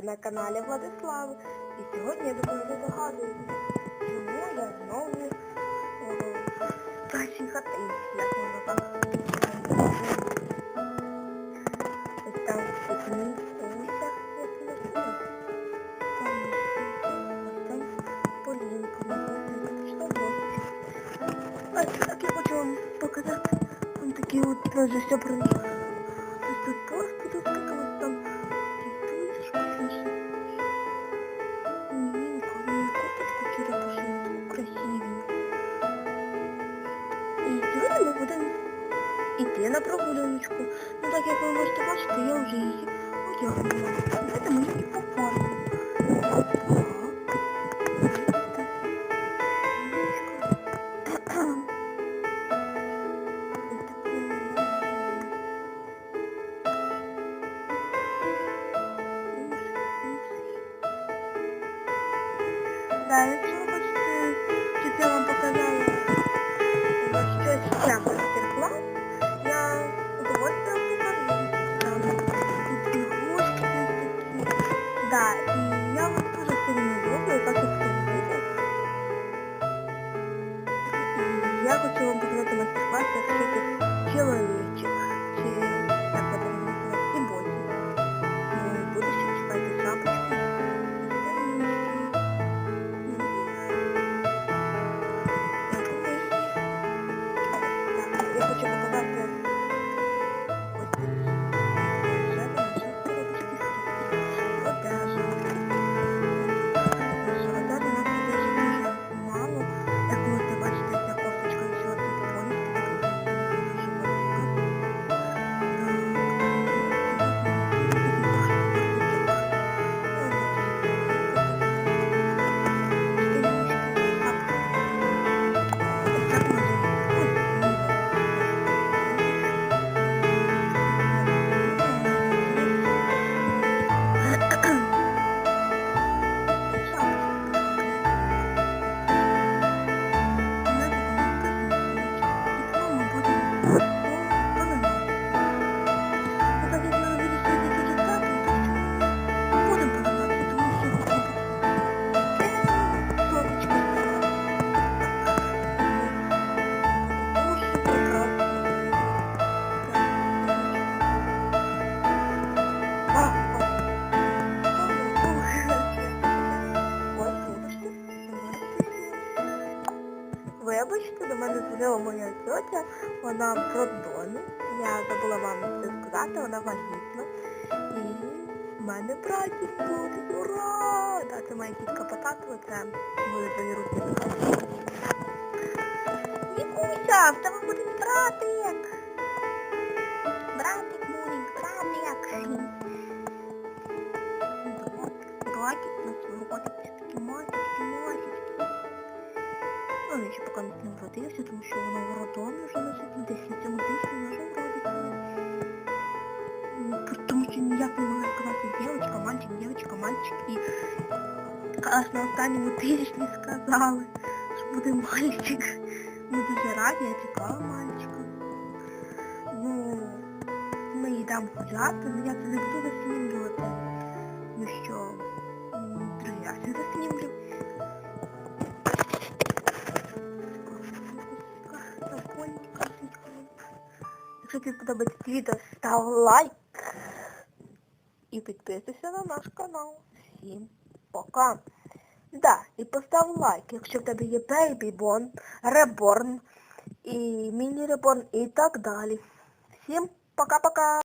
ви на каналі Владислав. І сьогодні, я ви догадуєтеся, чому я знову в першій хатинці, як можна там пікнік, Уся, як так я хочу вам показати. Там такі от вже все принесли. Ось тут йти на прогуляночку. Ну так як ви можете бачити, я вже її одягнула. Давайте ми її поформимо. Да, якщо ви хочете, щоб я вам показала ось щось ще Вибачте, до мене дзвонила моя тьотя, вона в роддомі. Я забула вам це сказати, вона вагітна. І в мене братик буде. Ура! Да, це моя тітка Потапова, це буде твої руки. Вікуся, в тебе буде братик! Братик, муленьк, братик! Братик, на свою ротик, такі масочки, масочки. Він ще поки не вродився, тому що воно в роддомі вже лежить, десь на цьому тижні вже вродиться. Тому що ніяк не могла сказати дівчинка, мальчик, дівчинка, мальчик. І аж на останньому тижні сказали, що буде мальчик. Ми дуже раді, я чекала мальчика. Ну, ми йдемо гуляти, але я це не буду заснімлювати. Ну що, друзі, я це заснімлю. Тобі подобається відео, став лайк і підписуйся на наш канал. Всім пока. Да, і постав лайк, якщо в тебе є Baby Born, Reborn і Mini Reborn і так далі. Всім пока-пока.